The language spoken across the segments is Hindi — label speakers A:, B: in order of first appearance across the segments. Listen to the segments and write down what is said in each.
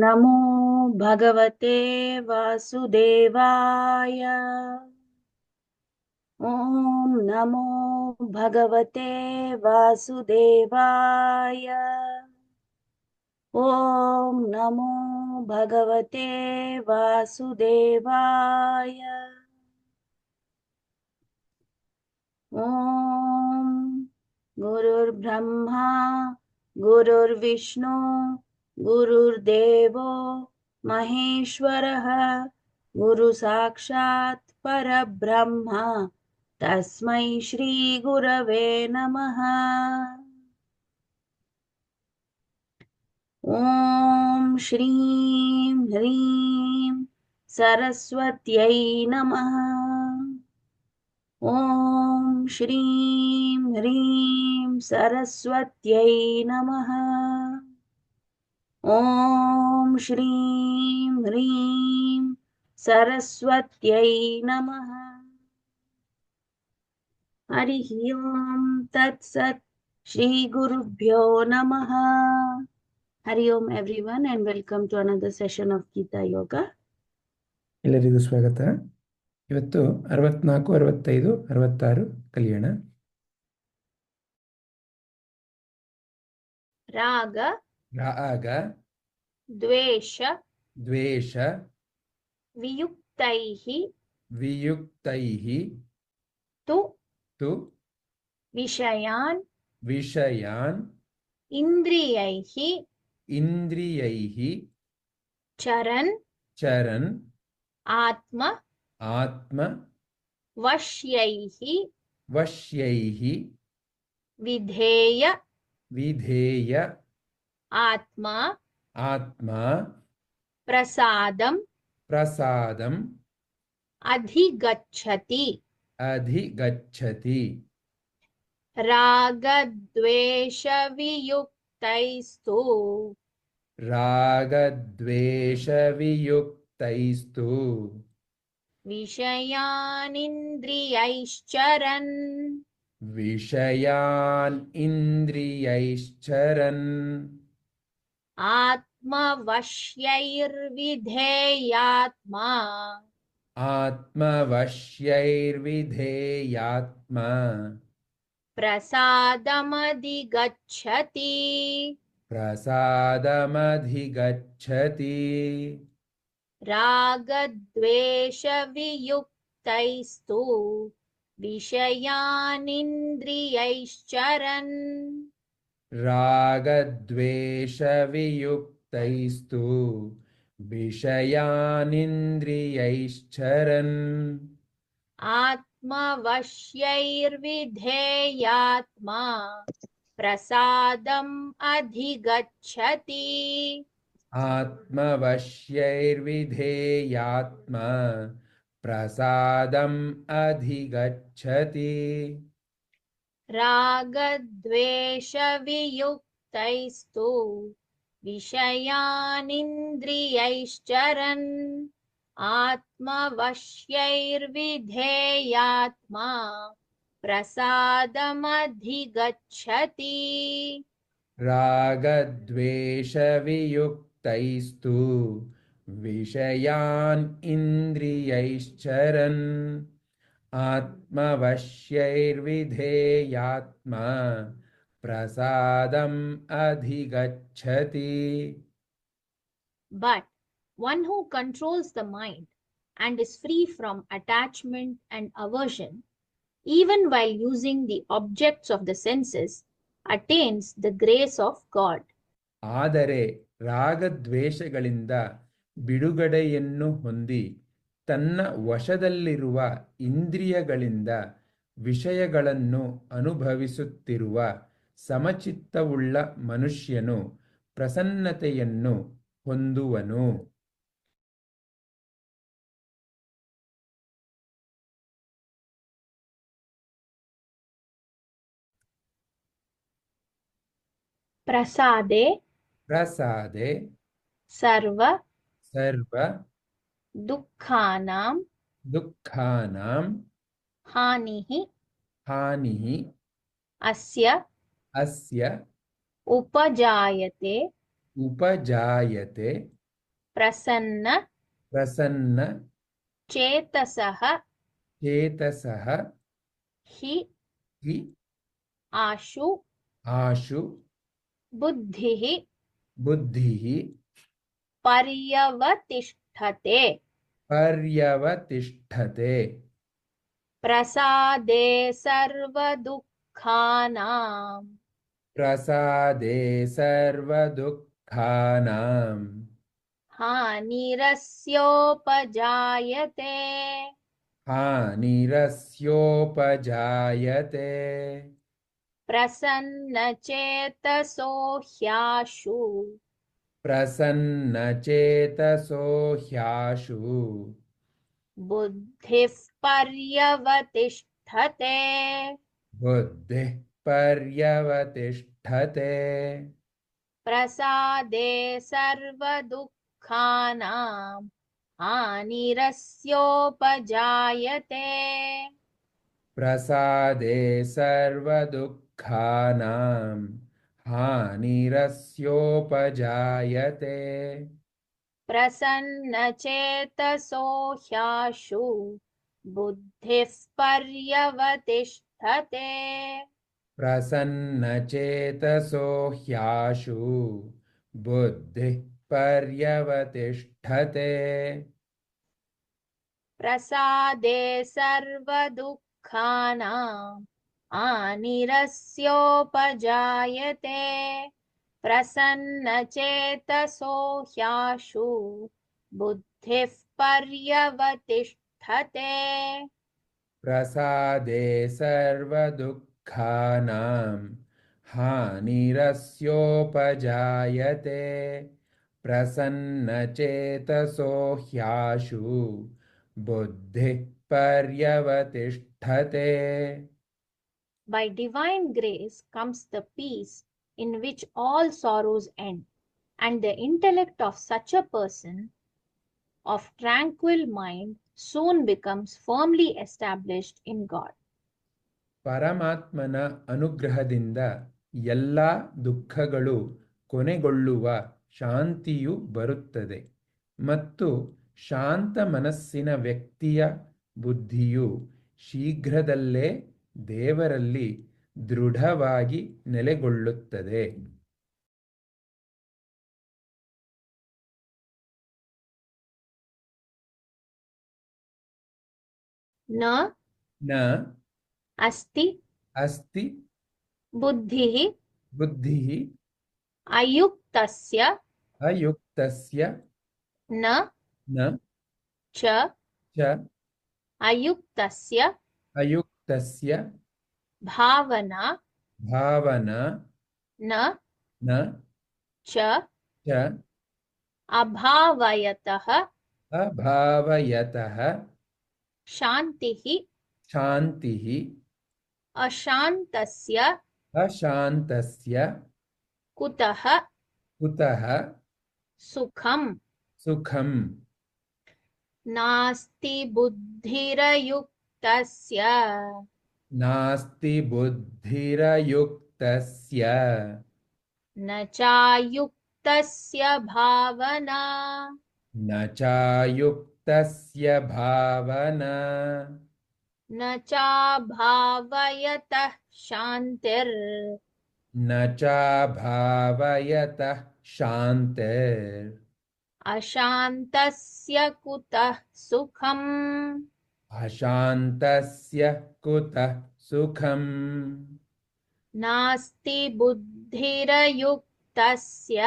A: नमो भगवते वासुदेवाय ॐ नमो भगवते वासुदेवाय। ॐ नमो भगवते वासुदेवाय। ॐ गुरुर्ब्रह्मा, गुरुर्विष्णु, गुरुर्देवो, महेश्वरः, गुरुसाक्षात् परब्रह्म। तस्मै श्रीगुरवे नमः। ॐ श्रीं ह्रीं सरस्वत्यै नमः। ॐ श्रीं ह्रीं सरस्वत्यै नमः। ॐ श्रीं ह्रीं सरस्वत्यै नमः हरिः ओं तत्सत् श्रीगुरुभ्यो नमः हरि ओम everyone and welcome to another session of Gita Yoga.
B: ಎಲ್ಲರಿಗೂ ಸ್ವಾಗತ ಇವತ್ತು ಅರವತ್ನಾಲ್ಕು ಅರವತ್ತೈದು ಅರವತ್ತಾರು ಕಲಿಯೋಣ
A: ರಾಗ
B: ರಾಗ
A: ದ್ವೇಷ
B: ದ್ವೇಷ
A: ವಿಯುಕ್ತೈಃ
B: ವಿಯುಕ್ತೈಃ
A: ತು
B: तु
A: विषयान्
B: विषयान्
A: इन्द्रियैः
B: इन्द्रियैः
A: चरन्
B: चरन्
A: आत्म
B: आत्म
A: वश्यैः
B: वश्यैः
A: विधेय
B: विधेय
A: आत्मा
B: आत्मा
A: प्रसादं
B: प्रसादम्
A: अधिगच्छति
B: अधिगच्छति।
A: रागद्वेषवियुक्तैस्तु।
B: रागद्वेषवियुक्तैस्तु।
A: विषयानिन्द्रियैश्चरन्।
B: विषयान् इन्द्रियैश्चरन्
A: आत्मवश्यैर्विधेयात्मा।
B: आत्मवश्यैर्विधेयात्मा।
A: प्रसादमधिगच्छति।
B: प्रसादमधिगच्छति।
A: रागद्वेषवियुक्तैस्तु विषयानिन्द्रियैश्चरन्।
B: रागद्वेषवियुक्तैस्तु विषयानिन्द्रियैश्चरन्।
A: आत्मवश्यैर्विधेयात्मा प्रसादम् अधिगच्छति।
B: आत्मवश्यैर्विधेयात्मा प्रसादम् अधिगच्छति।
A: रागद्वेषवियुक्तैस्तु विषयानिन्द्रियैश्चरन् आत्मवश्यैर्विधेयात्मा प्रसादमधिगच्छति।
B: रागद्वेषवियुक्तैस्तु विषयान् इन्द्रियैश्चरन् आत्मवश्यैर्विधेयात्मा prasadam adhigachati.
A: But one who controls the mind and is free from attachment and aversion, even while using the objects of the senses, attains the grace of God.
B: ಆದರೆ ರಾಗದ್ವೇಷಗಳಿಂದ ಬಿಡುಗಡೆಯನ್ನು ಹೊಂದಿ ತನ್ನ ವಶದಲ್ಲಿರುವ ಇಂದ್ರಿಯಗಳಿಂದ ವಿಷಯಗಳನ್ನು ಅನುಭವಿಸುತ್ತಿರುವ ಸಮಚಿತ್ತವುಳ್ಳ ಮನುಷ್ಯನು ಪ್ರಸನ್ನತೆಯನ್ನು ಹೊಂದುವನು.
A: ಪ್ರಸಾದೆ
B: ಪ್ರಸಾದೆ
A: ಸರ್ವ
B: ಸರ್ವ
A: ದುಃಖಾನಾಂ
B: ದುಃಖಾನಾಂ
A: ಹಾನಿಹಿ
B: ಹಾನಿಹಿ
A: ಅಸ್ಯ
B: अस्य
A: उपजायते।
B: उपजायते।
A: प्रसन्न।
B: प्रसन्न।
A: चेतसः।
B: चेतसः।
A: हि।
B: हि।
A: आशु।
B: आशु।
A: बुद्धिः।
B: बुद्धिः।
A: पर्यवतिष्ठते।
B: पर्यवतिष्ठते।
A: प्रसादे सर्वदुःखानां
B: प्रसादे सर्वदुःखानां
A: हानिरस्योपजायते।
B: हानिरस्योपजायते।
A: प्रसन्नचेतसो ह्याशु
B: प्रसन्नचेतसो ह्याशु
A: बुद्धिः पर्यवतिष्ठते।
B: बुद्धिः पर्यवतिष्ठते
A: प्रसादे सर्वदुःखानां हानिरस्योपजायते।
B: प्रसादे सर्वदुःखानां हानिरस्योपजायते।
A: प्रसन्नचेतसो ह्याशु बुद्धिः पर्यवतिष्ठते
B: प्रसन्नचेतसो ह्याशु। बुद्धिः पर्यवतिष्ठते
A: प्रसादे सर्वदुःखानां हानिरस्योपजायते प्रसन्नचेतसो ह्याशु। बुद्धिः पर्यवतिष्ठते।
B: प्रसादे सर्वदुःखानां हानिरस्योपजायते प्रसन्नचेतसो ह्याशु बुद्धिः पर्यवतिष्ठते
A: By divine grace comes the peace in which all sorrows end, and the intellect of such a person of tranquil mind soon becomes firmly established in God.
B: ಪರಮಾತ್ಮನ ಅನುಗ್ರಹದಿಂದ ಎಲ್ಲ ದುಃಖಗಳು ಕೊನೆಗೊಳ್ಳುವ ಶಾಂತಿಯು ಬರುತ್ತದೆ ಮತ್ತು ಶಾಂತ ಮನಸ್ಸಿನ ವ್ಯಕ್ತಿಯ ಬುದ್ಧಿಯು ಶೀಘ್ರದಲ್ಲೇ ದೇವರಲ್ಲಿ ದೃಢವಾಗಿ ನೆಲೆಗೊಳ್ಳುತ್ತದೆ
A: न
B: न
A: अस्ति
B: अस्ति
A: बुद्धि
B: बुद्धिः
A: अयुक्तस्य
B: अयुक्तस्य
A: न
B: न
A: च
B: च
A: अयुक्तस्य
B: अयुक्तस्य
A: भावना
B: भावना
A: न
B: न
A: च
B: च
A: अभावयतः
B: अभावयतः
A: शांति
B: शान्तिः
A: अशान्तस्य
B: अशान्तस्य
A: कुतः
B: कुतः?
A: सुखम्।
B: सुखम्।
A: नास्ति बुद्धिरयुक्तस्य।
B: नास्ति बुद्धिरयुक्तस्य।
A: न चायुक्तस्य भावना।
B: न चायुक् तस्य भावना।
A: न चाभावयतः शान्तिर्।
B: न चाभावयतः शान्तिर्।
A: अशान्तस्य कुतः सुखम्?
B: अशान्तस्य कुतः सुखम्?
A: नास्ति बुद्धिरयुक्तस्य।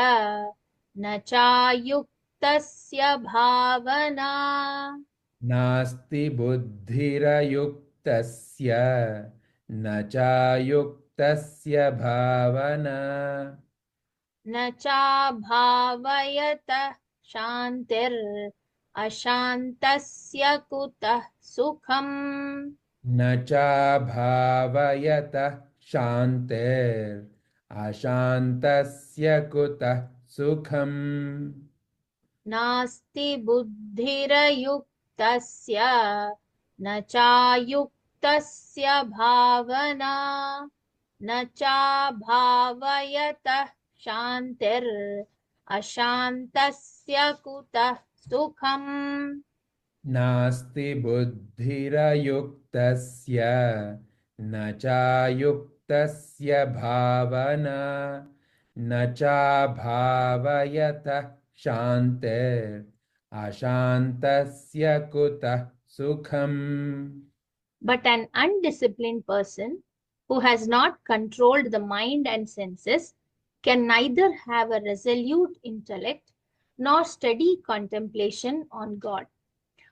A: न चायुक् चायुक्तस्य भावना।
B: नास्ति बुद्धिरयुक्तस्य न चायुक्तस्य भावना।
A: न चाभावयतः शान्तिर् अशान्तस्य कुतः सुखम्।
B: न चाभावयतः शान्तिर् अशान्तस्य कुतः सुखम्।
C: नास्ति बुद्धिरयुक्तस्य न चायुक्तस्य भावना न चाभावयतः शान्तिर् अशान्तस्य कुतः सुखम्?
B: नास्ति बुद्धिरयुक्तस्य न चायुक्तस्य भावना न चाभावयतः शान्तिर् अशान्तस्य कुतः सुखम्
C: But an undisciplined person who has not controlled the mind and senses can neither have a resolute intellect nor steady contemplation on God.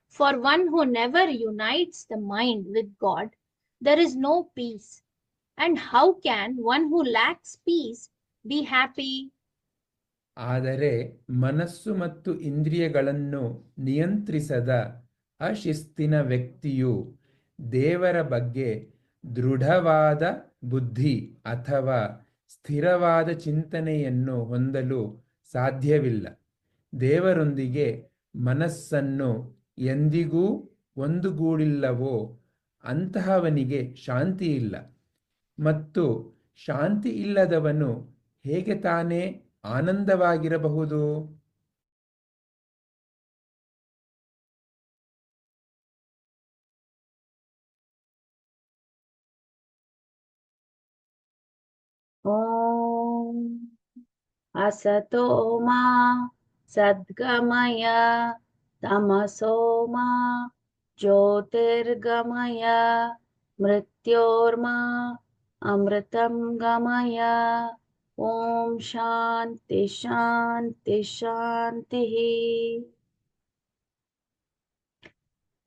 C: For one who never unites the mind with God, there is no peace. And how can one who lacks peace be happy?
B: ಆದರೆ ಮನಸ್ಸು ಮತ್ತು ಇಂದ್ರಿಯಗಳನ್ನು ನಿಯಂತ್ರಿಸದ ಅಶಿಸ್ತಿನ ವ್ಯಕ್ತಿಯು ದೇವರ ಬಗ್ಗೆ ದೃಢವಾದ ಬುದ್ಧಿ ಅಥವಾ ಸ್ಥಿರವಾದ ಚಿಂತನೆಯನ್ನು ಹೊಂದಲು ಸಾಧ್ಯವಿಲ್ಲ. ದೇವರೊಂದಿಗೆ ಮನಸ್ಸನ್ನು ಎಂದಿಗೂ ಒಂದುಗೂಡಿಲ್ಲವೋ ಅಂತಹವನಿಗೆ ಶಾಂತಿ ಇಲ್ಲ ಮತ್ತು ಶಾಂತಿ ಇಲ್ಲದವನು ಹೇಗೆ ತಾನೇ ಆನಂದವಾಗಿರಬಹುದು.
C: ಓಂ ಅಸತೋ ಮಾ ಸದ್ಗಮಯ ತಮಸೋಮ ಜ್ಯೋತಿರ್ಗಮಯ ಮೃತ್ಯೋರ್ಮ ಅಮೃತಂ ಗಮಯ ఓం శాంతి శాంతి శాంతి.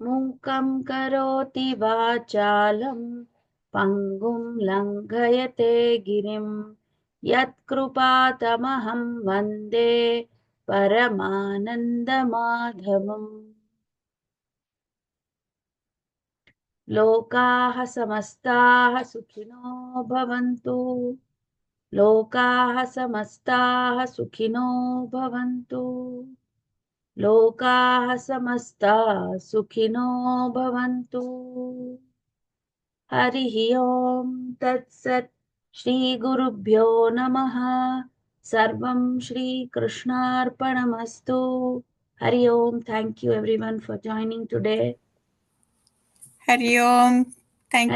C: మూకం కరోతి వాచాలం పంగుం లంఘయతే గిరిం. యత్కృపాతమహం వందే పరమానందమాధవం. లోకాః సమస్తాః సుఖినో భవంతు. లోకాః సమస్తాః సుఖినో భవంతు. లోకాః సమస్తాः సుఖినో భవంతు. హరి ఓం తత్సత్ శ్రీ గురుభ్యో నమః. సర్వం శ్రీ కృష్ణార్పణమస్తు. Hari Om thank you everyone for joining today.
D: Hari Om thank